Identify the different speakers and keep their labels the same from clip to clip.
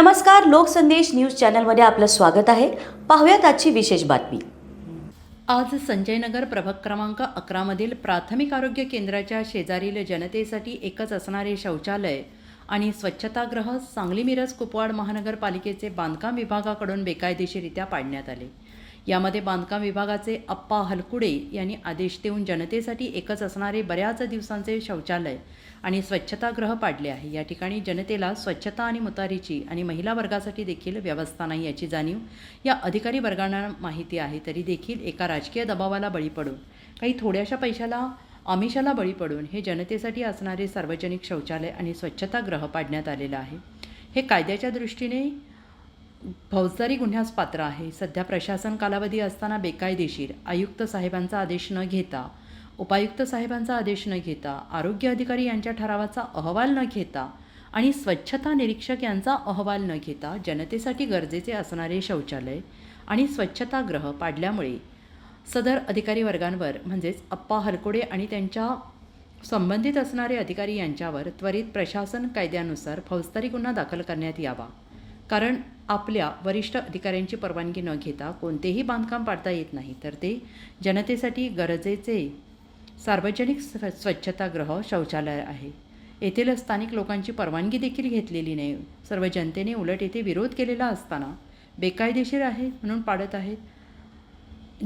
Speaker 1: नमस्कार लोकसंदेश न्यूज चॅनलमध्ये आपलं स्वागत आहे. पाहूयात आजची विशेष बातमी.
Speaker 2: आज संजयनगर प्रभाग क्रमांक अकरामधील प्राथमिक आरोग्य केंद्राच्या शेजारील जनतेसाठी एकच असणारे शौचालय आणि स्वच्छतागृह सांगली मिरज कुपवाड महानगरपालिकेचे बांधकाम विभागाकडून बेकायदेशीरित्या पाडण्यात आले. यामध्ये बांधकाम विभागाचे अप्पा हलकुडे यांनी आदेश देऊन जनतेसाठी एकच असणारे बऱ्याच दिवसांचे शौचालय आणि स्वच्छतागृह पाडले आहे. या ठिकाणी जनतेला स्वच्छता आणि मुतारीची आणि महिला वर्गासाठी देखील व्यवस्था नाही याची जाणीव या अधिकारी वर्गांना माहिती आहे. तरी देखील एका राजकीय दबावाला बळी पडून काही थोड्याशा पैशाला आमिषाला बळी पडून हे जनतेसाठी असणारे सार्वजनिक शौचालय आणि स्वच्छतागृह पाडण्यात आलेलं आहे. हे कायद्याच्या दृष्टीने फौजदारी गुन्ह्यास पात्र आहे. सध्या प्रशासन कालावधी असताना बेकायदेशीर आयुक्त साहेबांचा आदेश न घेता उपायुक्त साहेबांचा आदेश न घेता आरोग्य अधिकारी यांच्या ठरावाचा अहवाल न घेता आणि स्वच्छता निरीक्षक यांचा अहवाल न घेता जनतेसाठी गरजेचे असणारे शौचालय आणि स्वच्छतागृह पाडल्यामुळे सदर अधिकारी वर्गांवर म्हणजेच अप्पा हरकोडे आणि त्यांच्या संबंधित असणारे अधिकारी यांच्यावर त्वरित प्रशासन कायद्यानुसार फौजदारी गुन्हा दाखल करण्यात यावा. कारण आपल्या वरिष्ठ अधिकाऱ्यांची परवानगी न घेता कोणतेही बांधकाम पाडता येत नाही तर ते जनतेसाठी गरजेचे सार्वजनिक स्व स्वच्छतागृह शौचालय आहे. येथील स्थानिक लोकांची परवानगी देखील घेतलेली नाही. सर्व जनतेने उलट येथे विरोध केलेला असताना बेकायदेशीर आहे म्हणून पाडत आहेत.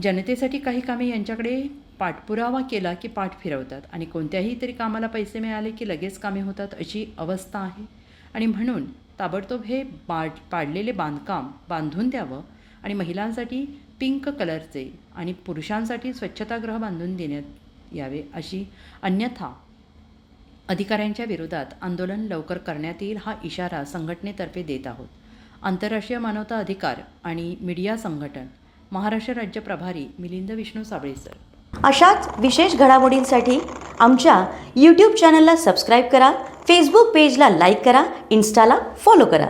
Speaker 2: जनतेसाठी काही कामे यांच्याकडे पाठपुरावा केला की पाठ फिरवतात आणि कोणत्याही तरी कामाला पैसे मिळाले की लगेच कामे होतात अशी अवस्था आहे. आणि म्हणून ताबडतोब हे बाड पाडलेले बांधकाम बांधून द्यावं आणि महिलांसाठी पिंक कलरचे आणि पुरुषांसाठी स्वच्छतागृह बांधून देण्यात यावे अशी अन्यथा अधिकाऱ्यांच्या विरोधात आंदोलन लवकर करण्यात येईल हा इशारा संघटनेतर्फे देत आहोत. आंतरराष्ट्रीय मानवता अधिकार आणि मीडिया संघटन. महाराष्ट्र राज्य प्रभारी मिलिंद विष्णू साबळे सर.
Speaker 1: अशाच विशेष घडामोडींसाठी आमच्या यूट्यूब चॅनलला सबस्क्राईब करा. फेसबुक पेजला लाईक करा इन्स्टाला फॉलो करा.